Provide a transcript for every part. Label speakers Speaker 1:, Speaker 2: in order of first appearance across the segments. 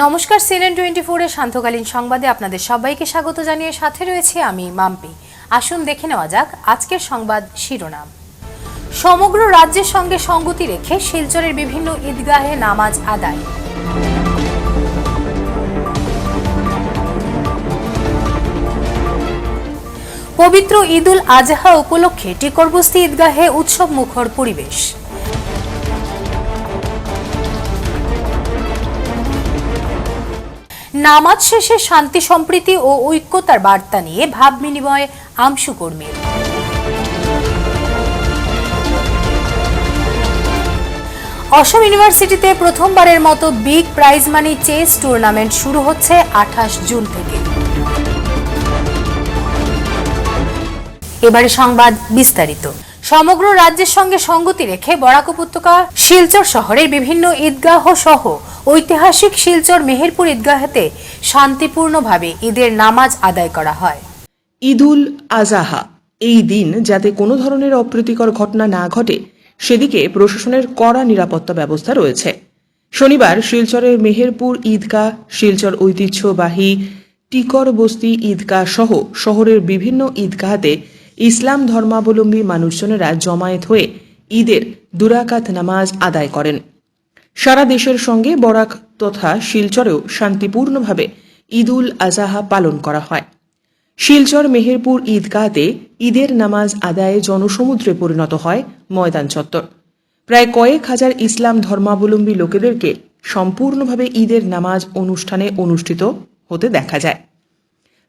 Speaker 1: নমস্কার CNN twenty ফোরের শান্তকালীন সংবাদে আপনাদের সবাইকে স্বাগত জানিয়ে সাথে রয়েছে আমি মাম্পি। আসুন দেখে নেওয়া যাক আজকের সংবাদ শিরোনাম। সমগ্র রাজ্যের সঙ্গে সঙ্গতি রেখে শিলচরের বিভিন্ন ঈদগাহে নামাজ আদায়। পবিত্র ঈদুল আজহা উপলক্ষে টিকরবস্তি ঈদগাহে উৎসব মুখর পরিবেশ। নামাজ শেষে শান্তি সম্প্রীতি ও ঐক্যতার বার্তা নিয়ে ভাব বিনিময় আমশু কর্মীর। অসম ইউনিভার্সিটিতে প্রথমবারের মতো big prize money chess tournament শুরু হচ্ছে আঠাশ জুন থেকে। এবারে সংবাদ বিস্তারিত। সমগ্র রাজ্যের সঙ্গে সঙ্গতি রেখে বরাক উপত্যকা, শিলচর শহরের বিভিন্ন ঈদগাহ সহ ঐতিহাসিক শিলচর মেহেরপুর ঈদগাহতে শান্তিপূর্ণভাবে ঈদের নামাজ আদায় করা হয়।
Speaker 2: ঈদুল আজাহা, এই দিন যাতে কোনো ধরনের অপ্রীতিকর ঘটনা না ঘটে, সেদিকে প্রশাসনের কড়া নিরাপত্তা ব্যবস্থা রয়েছে। শনিবার শিলচরের মেহেরপুর ঈদগাহ, শিলচর ঐতিহ্যবাহী টিকর বস্তি ঈদগাহ সহ শহরের বিভিন্ন ঈদগাহতে ইসলাম ধর্মাবলম্বী মানুষজনেরা জমায়েত হয়ে ঈদের দুরাকাত নামাজ আদায় করেন। সারা দেশের সঙ্গে বরাক তথা শিলচরেও শান্তিপূর্ণভাবে ঈদুল আজাহা পালন করা হয়। শিলচর মেহেরপুর ঈদগাহতে ঈদের নামাজ আদায়ে জনসমুদ্রে পরিণত হয় ময়দান চত্বর। প্রায় কয়েক হাজার ইসলাম ধর্মাবলম্বী লোকেদেরকে সম্পূর্ণভাবে ঈদের নামাজ অনুষ্ঠানে অনুষ্ঠিত হতে দেখা যায়।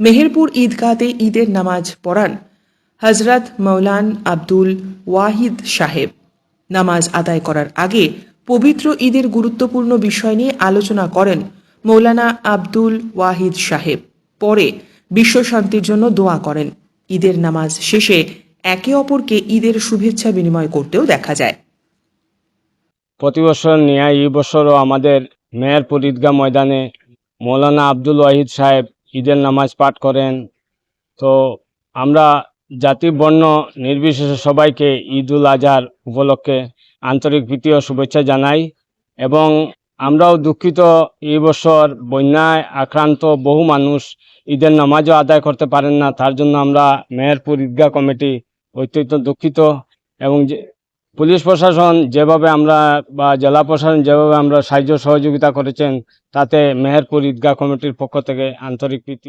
Speaker 2: মেহেরপুর ঈদগাহতে ঈদের নামাজ পড়ান হজরত মৌলান আব্দুল ওয়াহিদ সাহেব। নামাজ আদায় করার আগে পবিত্র ঈদের গুরুত্বপূর্ণ বিষয় নিয়ে আলোচনা করেন মৌলানা আব্দুল ওয়াহিদ সাহেব। পরে বিশ্ব শান্তির জন্য দোয়া করেন। ঈদের নামাজ শেষে একে অপরকে ঈদের শুভেচ্ছা বিনিময় করতেও দেখা যায়।
Speaker 3: প্রতি বছর ন্যায় এই বছরও আমাদের মেয়রপুর ঈদগাহ ময়দানে মৌলানা আব্দুল ওয়াহিদ সাহেব ঈদের নামাজ পাঠ করেন। তো আমরা জাতি বর্ণ নির্বিশেষে সবাইকে ঈদ উল আজহার উপলক্ষে আন্তরিক ও শুভেচ্ছা জানাই এবং আমরাও দুঃখিত এই বছর বন্যায় আক্রান্ত বহু মানুষ ঈদের নামাজও আদায় করতে পারেন না। তার জন্য আমরা মেহেরপুর ঈদগাহ কমিটি অত্যন্ত দুঃখিত এবং যে পুলিশ প্রশাসন যেভাবে আমরা বা জেলা প্রশাসন যেভাবে আমরা সাহায্য সহযোগিতা করেছেন, তাতে মেহেরপুর ঈদগাহ কমিটির পক্ষ থেকে আন্তরিক প্রীতি।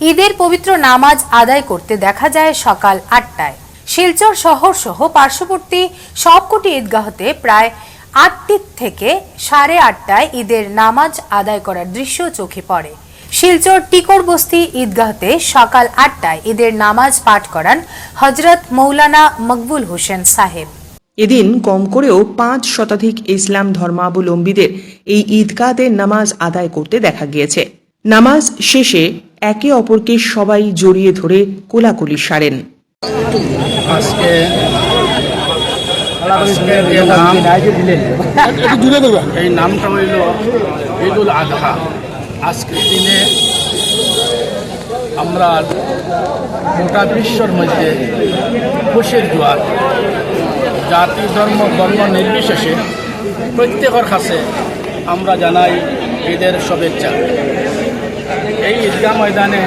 Speaker 1: ঈদের পবিত্র নামাজ আদায় করতে দেখা যায় সকাল আটটায়। শিলচর শহর সহ পার্শ্ববর্তী সবকটি ঈদগাহতে প্রায় আটটি থেকে সাড়ে আটটায় ঈদের নামাজ আদায় করার দৃশ্য চোখে পড়ে। শিলচর টিকর বস্তি ঈদগাহতে সকাল আটটায় ঈদের নামাজ পাঠ করান হজরত মৌলানা মকবুল হোসেন সাহেব।
Speaker 2: এদিন কম করেও পাঁচ শতাধিক ইসলাম ধর্মাবলম্বীদের এই ঈদগাহতে নামাজ আদায় করতে দেখা গিয়েছে। নামাজ শেষে একে অপরকে সবাই জড়িয়ে ধরে কোলাকুলি সারেন।
Speaker 4: আজকে এই নামটা হইল ঈদুল আজহা আজকের দিনে আমরা গোটা বিশ্বর মধ্যে খুশির জোয়ার। জাতি, ধর্ম, বর্ণ নির্বিশেষে প্রত্যেকের কাছে আমরা জানাই ঈদের শুভেচ্ছা। এই ঈদগাহ ময়দানে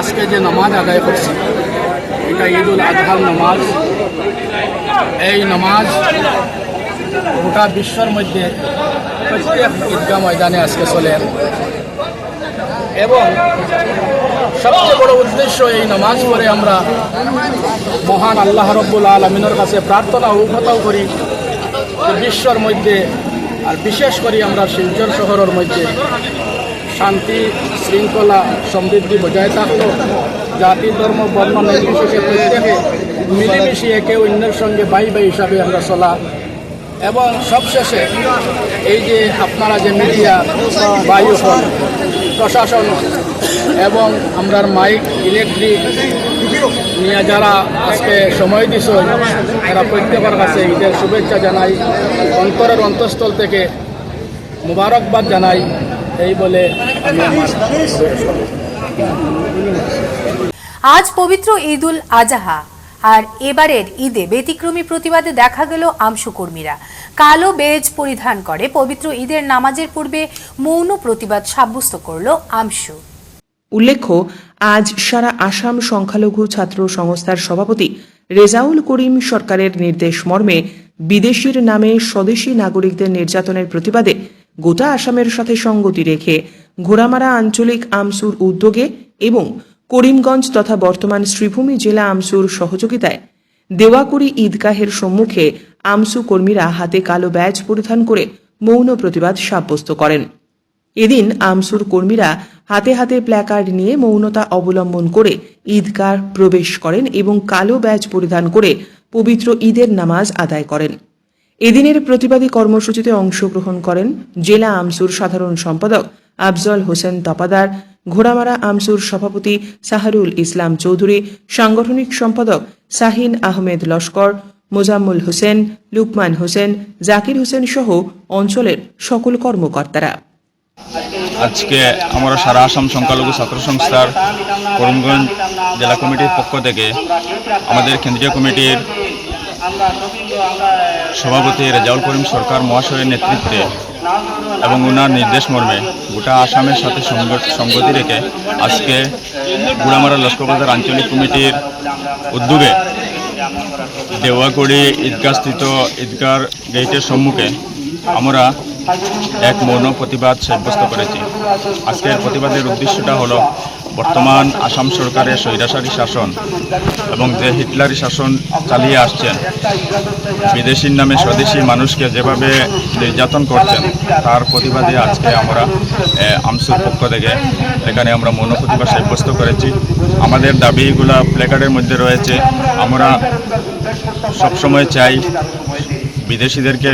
Speaker 4: আজকে যে নামাজ আদায় করছি, এটা ঈদুল আজহার নামাজ। এই নামাজ গোটা বিশ্বর মধ্যে ঈদগাহ ময়দানে আজকে চলে এবং সবচেয়ে বড় উদ্দেশ্য এই নামাজ পড়ে আমরা মহান আল্লাহ রব্বুল আলমিনের কাছে প্রার্থনা উভতাও করি। বিশ্বর মধ্যে আর বিশেষ করে আমরা শিলচর শহরের মধ্যে শান্তি, শৃঙ্খলা, সমৃদ্ধি বজায় থাকতো জাতি, ধর্ম, বর্ণ, নির্বিশেষে প্রত্যেকে মিলেমিশে একে অন্যের সঙ্গে বাই বাই হিসাবে আমরা চলা এবং সবশেষে এই যে আপনারা যে মিডিয়া বায়ু প্রশাসন এবং আমরার মাইক, ইলেকট্রিক নিয়ে যারা আজকে সময় দিছ, তারা প্রত্যেকের কাছে ঈদের শুভেচ্ছা জানাই, অন্তরের অন্তঃস্থল থেকে মুবারকবাদ জানাই, এই বলে
Speaker 1: আজ পবিত্র ঈদ উল আজহা। আর এবারের ঈদে ব্যতিক্রমী প্রতিবাদে দেখা গেল আমশু কর্মীরা কালো বেজ পরিধান করে পবিত্র ঈদের নামাজের পূর্বে মৌন প্রতিবাদ সাব্যস্ত করল আমশু
Speaker 2: উল্লেখ্য, আজ সারা আসাম সংখ্যালঘু ছাত্র সংস্থার সভাপতি রেজাউল করিম সরকারের নির্দেশ মর্মে বিদেশির নামে স্বদেশী নাগরিকদের নির্যাতনের প্রতিবাদে গোটা আসামের সাথে সঙ্গতি রেখে ঘোড়ামারা আঞ্চলিক আমসুর উদ্যোগে এবং করিমগঞ্জ তথা বর্তমান শ্রীভূমি জেলা আমসুর সহযোগিতায় দেওয়াকুড়ি ঈদগাহের সম্মুখে আমসু কর্মীরা হাতে কালো ব্যাজ পরিধান করে মৌন প্রতিবাদ সাব্যস্ত করেন। এদিন আমসুর কর্মীরা হাতে হাতে প্ল্যাকার্ড নিয়ে মৌনতা অবলম্বন করে ঈদগাহ প্রবেশ করেন এবং কালো ব্যাজ পরিধান করে পবিত্র ঈদের নামাজ আদায় করেন। এদিনের প্রতিবাদী কর্মসূচিতে অংশগ্রহণ করেন জেলা আমসুর সাধারণ সম্পাদক আফজল হোসেন তপাদার ঘোড়ামারা আমসুর সভাপতি সাহারুল ইসলাম চৌধুরী, সাংগঠনিক সম্পাদক শাহিন আহমেদ লস্কর, মোজাম্মুল হোসেন, লুকমান হোসেন, জাকির হোসেন সহ অঞ্চলের সকল কর্মকর্তারা।
Speaker 5: আজকে আমরা সারা আসাম সংখ্যালঘু ছাত্র সংস্থার করিমগঞ্জ জেলা কমিটির পক্ষ থেকে আমাদের কেন্দ্রীয় কমিটির সভাপতি রেজাউল করিম সরকার মহাশয়ের নেতৃত্বে এবং ওনার নির্দেশ মর্মে গোটা আসামের সাথে সঙ্গ- সঙ্গতি রেখে আজকে গুড়ামারা লস্করবাজার আঞ্চলিক কমিটির উদ্যোগে দেওয়াগুড়ি ঈদগাহস্থিত ঈদগার গেটের সম্মুখে আমরা এক মৌন প্রতিবাদ সাব্যস্ত করেছি। আজকের প্রতিবাদের উদ্দেশ্যটা হলো বর্তমান আসাম সরকারের স্বৈরাচারী শাসন এবং যে হিটলারি শাসন চালিয়ে আসছেন, বিদেশির নামে স্বদেশি মানুষকে যেভাবে নির্যাতন করছেন, তার প্রতিবাদে আজকে আমরা আমসুর পক্ষ থেকে এখানে আমরা মৌন প্রতিবাদ সাব্যস্ত করেছি। আমাদের দাবিগুলা প্লেকার্ডের মধ্যে রয়েছে। আমরা সবসময় চাই বিদেশিদেরকে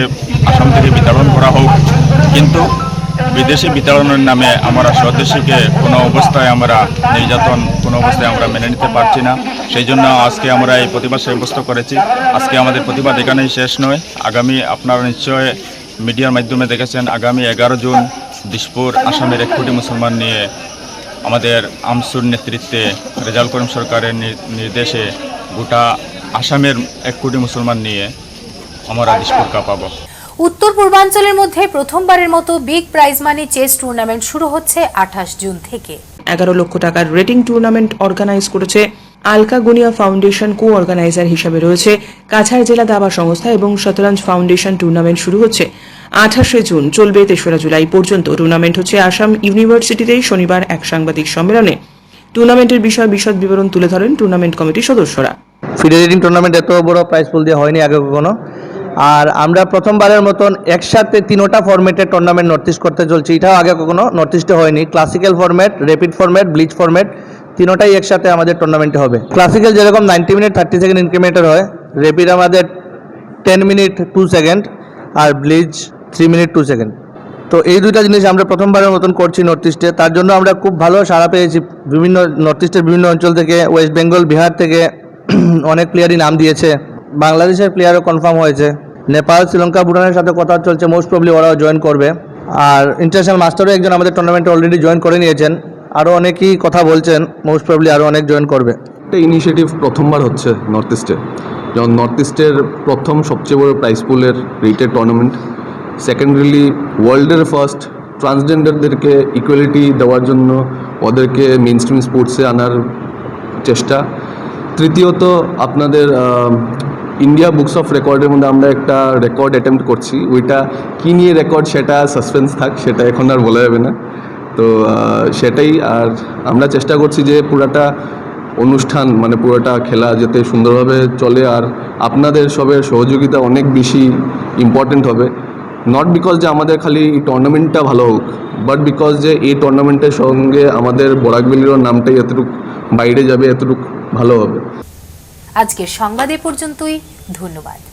Speaker 5: আসাম থেকে বিতরণ করা হোক। কিন্তু বিদেশি বিতরণের নামে আমরা স্বদেশীকে কোনো অবস্থায় আমরা নির্যাতন, কোনো অবস্থায় আমরা মেনে নিতে পারছি না। সেই জন্য আজকে আমরা এই প্রতিবাদ সাব্যস্ত করেছি। আজকে আমাদের প্রতিবাদ এখানেই শেষ নয়। আগামী আপনারা নিশ্চয় মিডিয়ার মাধ্যমে দেখেছেন, আগামী এগারো জুন দিসপুর আসামের এক কোটি মুসলমান নিয়ে আমাদের আমসুর নেতৃত্বে রেজাল করিম সরকারের নির্দেশে গোটা আসামের এক কোটি মুসলমান নিয়ে আমরা দিসপুর কাঁপাবো।
Speaker 1: উত্তর পূর্বাঞ্চলের মধ্যে প্রথমবারের মতো big prize money chess tournament শুরু হচ্ছে আঠাশ জুন থেকে।
Speaker 2: এগারো লক্ষ টাকার রেটিং টুর্নামেন্ট অর্গানাইজ করেছে Alka Guniya foundation co organiser হিসাবে রয়েছে কাছাড় জেলা দাবা সংস্থা এবং শতরঞ্জ ফাউন্ডেশন টুর্নামেন্ট শুরু হচ্ছে আঠাশে জুন। চলবে তেসরা জুলাই পর্যন্ত। টুর্নামেন্ট হচ্ছে আসাম ইউনিভার্সিটিতেই শনিবার এক সাংবাদিক সম্মেলনে। টুর্নামেন্টের বিষয় বিশদ বিবরণ তুলে ধরেন টুর্নামেন্ট কমিটির সদস্যরা।
Speaker 6: ফিডে রিডিং টুর্নামেন্ট এত বড় প্রাইজ পুল দিয়ে হয়নি আগে কখনো। আর আমরা প্রথমবারের মতন একসাথে তিনোটা ফরম্যাটের টুর্নামেন্ট নর্থ ইস্ট করতে চলছি। এটাও আগে কখনো নর্থ ইস্টে হয়নি। Classical format rapid format blitz format তিনোটাই একসাথে আমাদের টুর্নামেন্টে হবে। ক্লাসিক্যাল যেরকম নাইনটি মিনিট থার্টি সেকেন্ড ইনক্রিমেন্টের হয় র্যাপিড আমাদের টেন মিনিট টু সেকেন্ড আর blitz three minute two second তো এই দুইটা জিনিস আমরা প্রথমবারের মতন করছি নর্থ ইস্টে তার জন্য আমরা খুব ভালো সাড়া পেয়েছি। বিভিন্ন নর্থ ইস্টের বিভিন্ন অঞ্চল থেকে ওয়েস্ট বেঙ্গল বিহার থেকে, অনেক প্লেয়ারই নাম দিয়েছে। বাংলাদেশের প্লেয়ারও কনফার্ম হয়েছে। নেপাল, শ্রীলঙ্কা, ভুটানের সাথে কথা চলছে। মোস্ট প্রবলি ওরাও জয়েন করবে। আর ইন্টারন্যাশনাল মাস্টারও একজন আমাদের টুর্নামেন্টে অলরেডি জয়েন করে নিয়েছেন। আরও অনেকেই কথা বলছেন মোস্ট প্রবলি আরও অনেক জয়েন করবে।
Speaker 7: একটা ইনিশিয়েটিভ প্রথমবার হচ্ছে নর্থ ইস্টে যেমন নর্থ ইস্টের প্রথম সবচেয়ে বড় প্রাইস পুলের রেটেড টুর্নামেন্ট সেকেন্ডারিলি ওয়ার্ল্ডের ফার্স্ট ট্রান্সজেন্ডারদেরকে ইকুয়ালিটি দেওয়ার জন্য ওদেরকে মেন স্ট্রিম স্পোর্টসে আনার চেষ্টা। তৃতীয়ত, আপনাদের ইন্ডিয়া বুকস অফ রেকর্ডের মধ্যে আমরা একটা রেকর্ড অ্যাটেম্প্ট করছি। ওইটা কী নিয়ে রেকর্ড সেটা সাসপেন্স থাক, সেটা এখন আর বলা যাবে না। তো সেটাই আর আমরা চেষ্টা করছি যে পুরাটা অনুষ্ঠান মানে পুরোটা খেলা যাতে সুন্দরভাবে চলে আর আপনাদের সবের সহযোগিতা অনেক বেশি ইম্পর্টেন্ট হবে। নট বিকজ যে আমাদের খালি এই টুর্নামেন্টটা ভালো হোক বাট বিকজ যে এই টুর্নামেন্টের সঙ্গে আমাদের বরাকবেলিরও নামটাই এতটুকু বাইরে যাবে, এতটুকু ভালো হবে।
Speaker 1: আজকের সংবাদ এ পর্যন্তই ধন্যবাদ।